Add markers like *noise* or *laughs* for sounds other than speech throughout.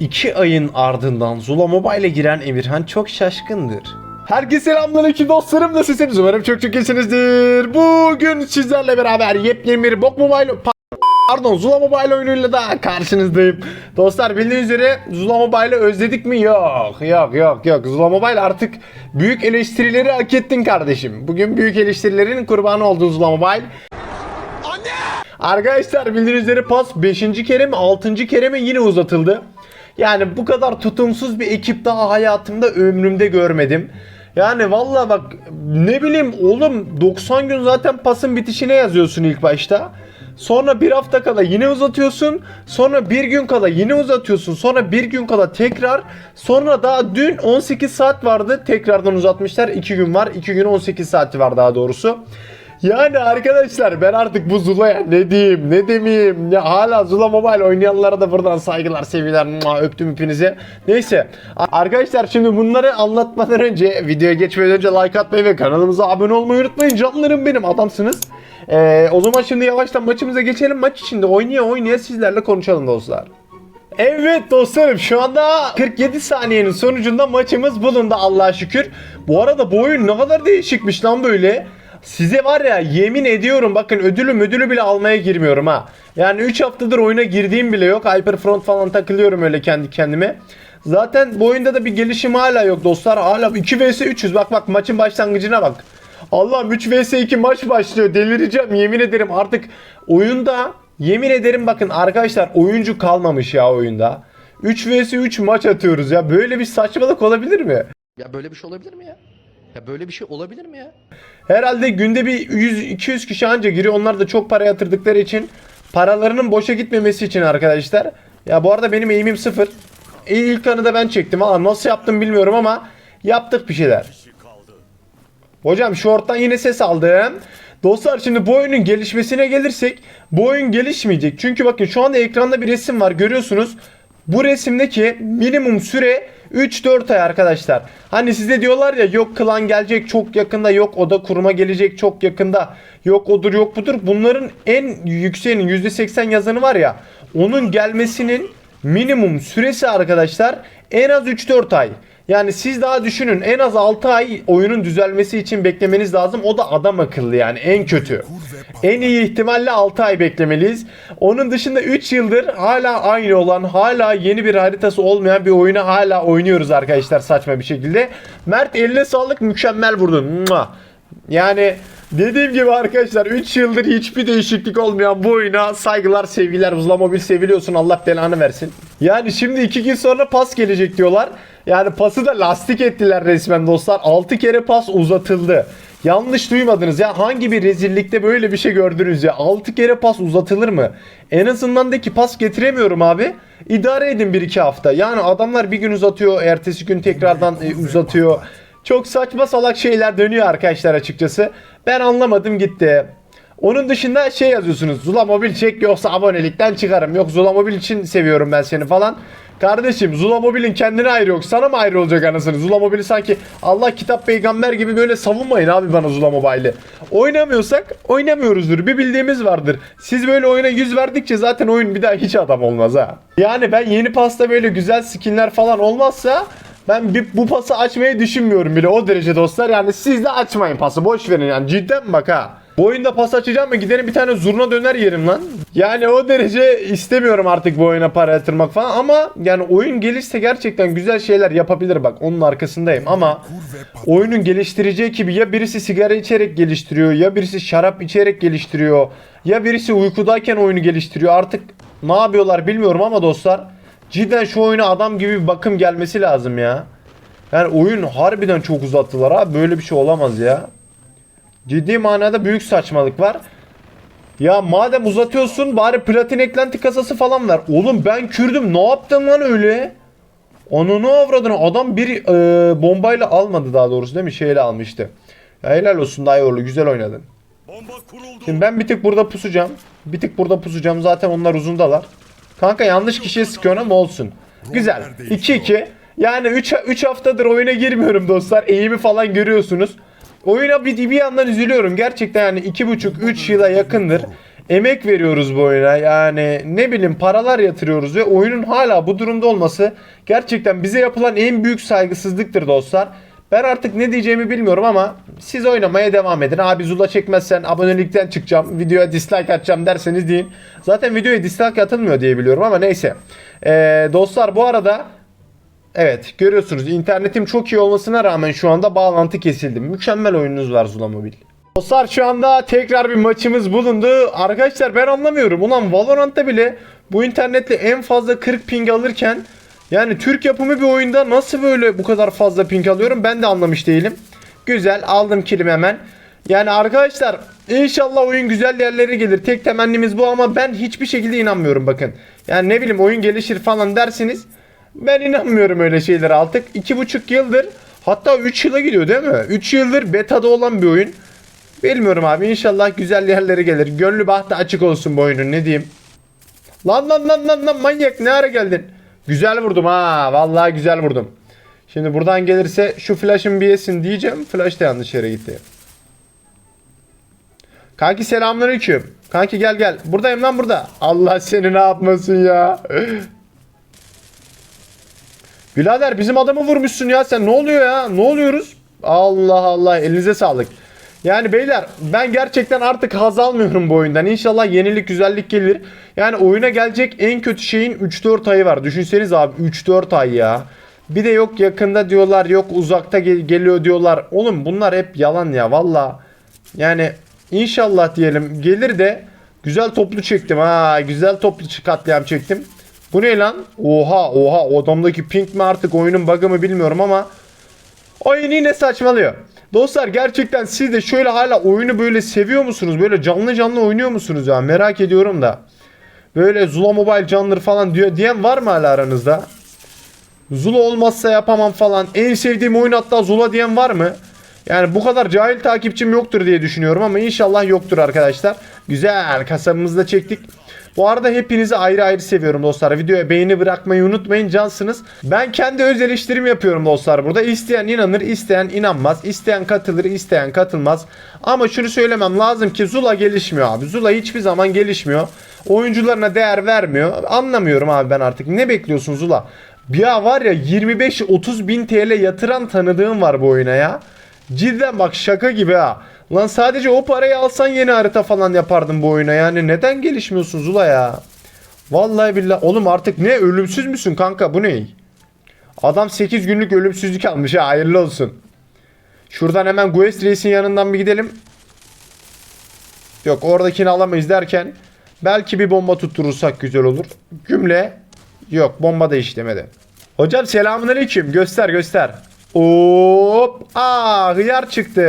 2 ayın ardından Zula Mobile'e giren Emirhan çok şaşkındır. Herkese selamünaleyküm dostlarım nasılsınız? Umarım çok çok iyisinizdir. Bugün sizlerle beraber yepyeni bir Bok Mobile... Pa- Pardon Zula Mobile oyunuyla da karşınızdayım. Dostlar bildiğiniz üzere Zula Mobile'ı özledik mi? Yok yok yok yok. Zula Mobile artık büyük eleştirileri hak ettin kardeşim. Bugün büyük eleştirilerin kurbanı oldun Zula Mobile. Arkadaşlar bildiğiniz üzere pas 5. kere mi 6. kere mi yine uzatıldı. Yani bu kadar tutumsuz bir ekip daha hayatımda ömrümde görmedim. Yani valla bak ne bileyim oğlum 90 gün zaten pasın bitişine yazıyorsun ilk başta. Sonra bir hafta kala yine uzatıyorsun. Sonra bir gün kala yine uzatıyorsun. Sonra bir gün kala tekrar. Sonra daha dün 18 saat vardı. Tekrardan uzatmışlar. 2 gün var. 2 gün 18 saati var daha doğrusu. Yani arkadaşlar ben artık bu Zula'ya ne diyeyim ne demeyeyim ya hala Zula Mobile oynayanlara da buradan saygılar sevgiler Mua, öptüm hepinize. Neyse arkadaşlar şimdi bunları anlatmadan önce videoya geçmeden önce like atmayı ve kanalımıza abone olmayı unutmayın canlarım benim adamsınız. Ee, o zaman şimdi yavaştan maçımıza geçelim maç içinde oynaya oynaya sizlerle konuşalım dostlar. Evet dostlarım şu anda 47 saniyenin sonucunda maçımız bulundu Allah'a şükür. Bu arada bu oyun ne kadar değişikmiş lan böyle. Size var ya yemin ediyorum bakın ödülü müdülü bile almaya girmiyorum ha. Yani 3 haftadır oyuna girdiğim bile yok. Hyperfront falan takılıyorum öyle kendi kendime. Zaten bu oyunda da bir gelişim hala yok dostlar. Hala 2 vs 300 bak bak maçın başlangıcına bak. Allah'ım 3 vs 2 maç başlıyor. Delireceğim yemin ederim. Artık oyunda yemin ederim bakın arkadaşlar oyuncu kalmamış ya oyunda. 3 vs 3 maç atıyoruz ya. Böyle bir saçmalık olabilir mi? Ya böyle bir şey olabilir mi ya? Ya böyle bir şey olabilir mi ya? Herhalde günde bir 100-200 kişi anca giriyor. Onlar da çok para yatırdıkları için paralarının boşa gitmemesi için arkadaşlar. Ya bu arada benim eğimim sıfır. E, İlk kanı da ben çektim. Aa, nasıl yaptım bilmiyorum ama yaptık bir şeyler. Hocam short'tan yine ses aldım. Dostlar şimdi bu oyunun gelişmesine gelirsek bu oyun gelişmeyecek. Çünkü bakın şu anda ekranda bir resim var görüyorsunuz. Bu resimdeki minimum süre 3-4 ay arkadaşlar. Hani size diyorlar ya yok klan gelecek çok yakında yok oda kurma gelecek çok yakında. Yok odur yok budur. Bunların en yükseğinin %80 yazanı var ya onun gelmesinin minimum süresi arkadaşlar en az 3-4 ay. Yani siz daha düşünün en az 6 ay oyunun düzelmesi için beklemeniz lazım. O da adam akıllı yani en kötü. En iyi ihtimalle 6 ay beklemeliyiz. Onun dışında 3 yıldır hala aynı olan, hala yeni bir haritası olmayan bir oyunu hala oynuyoruz arkadaşlar saçma bir şekilde. Mert eline sağlık mükemmel vurdun. Yani dediğim gibi arkadaşlar 3 yıldır hiçbir değişiklik olmayan bu oyuna saygılar sevgiler. Uzla mobil seviliyorsun Allah belanı versin. Yani şimdi 2 gün sonra pas gelecek diyorlar. Yani pası da lastik ettiler resmen dostlar. 6 kere pas uzatıldı. Yanlış duymadınız ya hangi bir rezillikte böyle bir şey gördünüz ya 6 kere pas uzatılır mı? En azından de ki pas getiremiyorum abi. İdare edin 1-2 hafta. Yani adamlar bir gün uzatıyor ertesi gün tekrardan e, uzatıyor. Çok saçma salak şeyler dönüyor arkadaşlar açıkçası. Ben anlamadım gitti. Onun dışında şey yazıyorsunuz. Zula Mobil çek yoksa abonelikten çıkarım. Yok Zula Mobil için seviyorum ben seni falan. Kardeşim Zula Mobil'in kendine ayrı yok. Sana mı ayrı olacak anasını? Zula Mobil'i sanki Allah kitap peygamber gibi böyle savunmayın abi bana Zula Mobile'i. Oynamıyorsak oynamıyoruzdur. Bir bildiğimiz vardır. Siz böyle oyuna yüz verdikçe zaten oyun bir daha hiç adam olmaz ha. Yani ben yeni pasta böyle güzel skinler falan olmazsa ben bir, bu pası açmayı düşünmüyorum bile o derece dostlar. Yani siz de açmayın pası boş verin yani cidden bak ha. Bu oyunda pas açacağım mı giderim bir tane zurna döner yerim lan. Yani o derece istemiyorum artık bu oyuna para yatırmak falan ama yani oyun gelişse gerçekten güzel şeyler yapabilir bak onun arkasındayım ama oyunun geliştirici ekibi ya birisi sigara içerek geliştiriyor ya birisi şarap içerek geliştiriyor ya birisi uykudayken oyunu geliştiriyor artık ne yapıyorlar bilmiyorum ama dostlar cidden şu oyuna adam gibi bir bakım gelmesi lazım ya. Yani oyun harbiden çok uzattılar abi böyle bir şey olamaz ya. Ciddi manada büyük saçmalık var. Ya madem uzatıyorsun bari platin eklenti kasası falan ver. Oğlum ben kürdüm ne yaptın lan öyle? Onu avradını adam bir e, bombayla almadı daha doğrusu değil mi? Şeyle almıştı. Ya helal olsun Dayorlu güzel oynadın. Şimdi ben bir tık burada pusacağım. Bir tık burada pusacağım zaten onlar uzundalar. Kanka yanlış kişiye sıkıyorsun ama olsun. Güzel. 2-2. Yani 3 3 haftadır oyuna girmiyorum dostlar. Eğimi falan görüyorsunuz. Oyuna bir, bir yandan üzülüyorum. Gerçekten yani 2,5-3 yıla yakındır. emek veriyoruz bu oyuna. Yani ne bileyim paralar yatırıyoruz ve oyunun hala bu durumda olması gerçekten bize yapılan en büyük saygısızlıktır dostlar. Ben artık ne diyeceğimi bilmiyorum ama siz oynamaya devam edin. Abi Zula çekmezsen abonelikten çıkacağım, videoya dislike atacağım derseniz deyin. Zaten videoya dislike atılmıyor diye biliyorum ama neyse. Ee, dostlar bu arada Evet görüyorsunuz internetim çok iyi olmasına rağmen şu anda bağlantı kesildi. Mükemmel oyununuz var Zula Mobil. Dostlar şu anda tekrar bir maçımız bulundu. Arkadaşlar ben anlamıyorum. Ulan Valorant'ta bile bu internetle en fazla 40 ping alırken yani Türk yapımı bir oyunda nasıl böyle bu kadar fazla ping alıyorum ben de anlamış değilim. Güzel aldım kilim hemen. Yani arkadaşlar inşallah oyun güzel yerlere gelir. Tek temennimiz bu ama ben hiçbir şekilde inanmıyorum bakın. Yani ne bileyim oyun gelişir falan dersiniz. Ben inanmıyorum öyle şeylere artık. 2,5 yıldır hatta 3 yıla gidiyor değil mi? 3 yıldır betada olan bir oyun. Bilmiyorum abi inşallah güzel yerlere gelir. Gönlü bahtı açık olsun bu oyunun ne diyeyim. Lan lan lan lan lan manyak ne ara geldin? Güzel vurdum ha vallahi güzel vurdum. Şimdi buradan gelirse şu flash'ın bir yesin diyeceğim. Flash da yanlış yere gitti. Kanki selamünaleyküm. Kanki gel gel. Buradayım lan burada. Allah seni ne yapmasın ya. Birader bizim adamı vurmuşsun ya sen ne oluyor ya? Ne oluyoruz? Allah Allah elinize sağlık. Yani beyler ben gerçekten artık haz almıyorum bu oyundan. İnşallah yenilik güzellik gelir. Yani oyuna gelecek en kötü şeyin 3-4 ayı var. Düşünseniz abi 3-4 ay ya. Bir de yok yakında diyorlar yok uzakta gel- geliyor diyorlar. Oğlum bunlar hep yalan ya valla. Yani inşallah diyelim gelir de güzel toplu çektim ha. Güzel toplu katliam çektim. Bu ne lan? Oha oha o adamdaki pink mi artık oyunun bug'ı mı bilmiyorum ama oyun yine saçmalıyor. Dostlar gerçekten siz de şöyle hala oyunu böyle seviyor musunuz? Böyle canlı canlı oynuyor musunuz ya? Merak ediyorum da. Böyle Zula Mobile canlı falan diyor diyen var mı hala aranızda? Zula olmazsa yapamam falan. En sevdiğim oyun hatta Zula diyen var mı? Yani bu kadar cahil takipçim yoktur diye düşünüyorum ama inşallah yoktur arkadaşlar. Güzel kasabımızı da çektik. Bu arada hepinizi ayrı ayrı seviyorum dostlar. Videoya beğeni bırakmayı unutmayın cansınız. Ben kendi öz eleştirim yapıyorum dostlar burada. İsteyen inanır, isteyen inanmaz. İsteyen katılır, isteyen katılmaz. Ama şunu söylemem lazım ki Zula gelişmiyor abi. Zula hiçbir zaman gelişmiyor. Oyuncularına değer vermiyor. Anlamıyorum abi ben artık. Ne bekliyorsun Zula? Ya var ya 25-30 bin TL yatıran tanıdığım var bu oyuna ya. Cidden bak şaka gibi ha. Lan sadece o parayı alsan yeni harita falan yapardın bu oyuna. Yani neden gelişmiyorsun Zula ya? Vallahi billahi. Oğlum artık ne ölümsüz müsün kanka bu ne? Adam 8 günlük ölümsüzlük almış ha hayırlı olsun. Şuradan hemen Guest Reis'in yanından bir gidelim. Yok oradakini alamayız derken belki bir bomba tutturursak güzel olur. Gümle yok bomba da işlemedi. Hocam selamünaleyküm göster göster. Hop! Aa hıyar çıktı.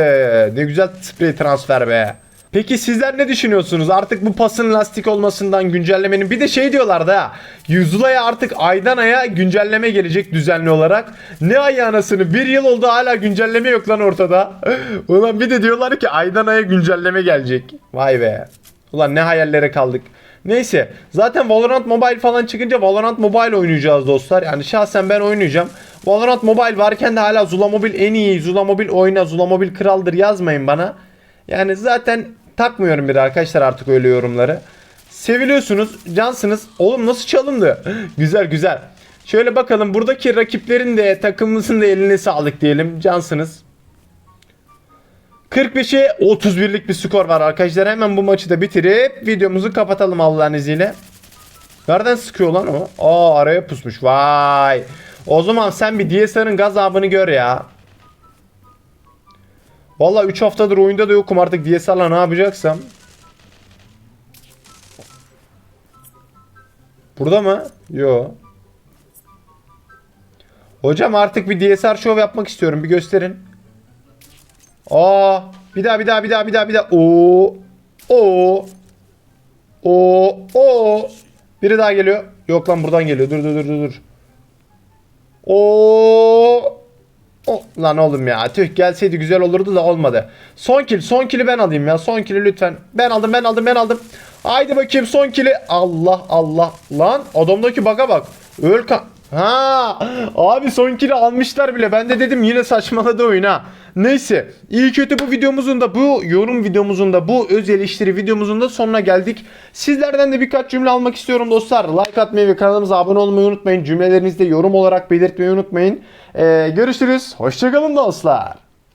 Ne güzel sprey transfer be. Peki sizler ne düşünüyorsunuz? Artık bu pasın lastik olmasından güncellemenin bir de şey diyorlar da Yüzula'ya artık aydan aya güncelleme gelecek düzenli olarak. Ne ay anasını bir yıl oldu hala güncelleme yok lan ortada. *laughs* Ulan bir de diyorlar ki aydan aya güncelleme gelecek. Vay be. Ulan ne hayallere kaldık. Neyse zaten Valorant Mobile falan çıkınca Valorant Mobile oynayacağız dostlar. Yani şahsen ben oynayacağım. Valorant Mobile varken de hala Zula Mobile en iyi, Zula Mobile oyna, Zula Mobile kraldır yazmayın bana. Yani zaten takmıyorum bir arkadaşlar artık öyle yorumları. Seviliyorsunuz, cansınız. Oğlum nasıl çalındı? *gasps* güzel güzel. Şöyle bakalım buradaki rakiplerin de takımımızın da eline sağlık diyelim. Cansınız. 45'e 31'lik bir skor var arkadaşlar. Hemen bu maçı da bitirip videomuzu kapatalım Allah'ın izniyle. Nereden sıkıyor lan o? Aa araya pusmuş. Vay. O zaman sen bir DSR'ın gazabını gör ya. Valla 3 haftadır oyunda da yokum artık DSR'la ne yapacaksam. Burada mı? Yo. Hocam artık bir DSR show yapmak istiyorum. Bir gösterin. Aa, bir daha bir daha bir daha bir daha bir daha. Oo. Oo. Oo. Oo. Biri daha geliyor. Yok lan buradan geliyor. Dur dur dur dur dur. Oo. O, lan oğlum ya tüh gelseydi güzel olurdu da olmadı. Son kill son kill'i ben alayım ya son kill'i lütfen. Ben aldım ben aldım ben aldım. Haydi bakayım son kill'i. Allah Allah lan adamdaki baka bak. Öl kan. Ha, abi son kili almışlar bile. Ben de dedim yine saçmaladı oyun ha. Neyse, iyi kötü bu videomuzun da bu yorum videomuzun da bu öz eleştiri videomuzun da sonuna geldik. Sizlerden de birkaç cümle almak istiyorum dostlar. Like atmayı ve kanalımıza abone olmayı unutmayın. Cümlelerinizi de yorum olarak belirtmeyi unutmayın. Ee, görüşürüz. Hoşçakalın dostlar.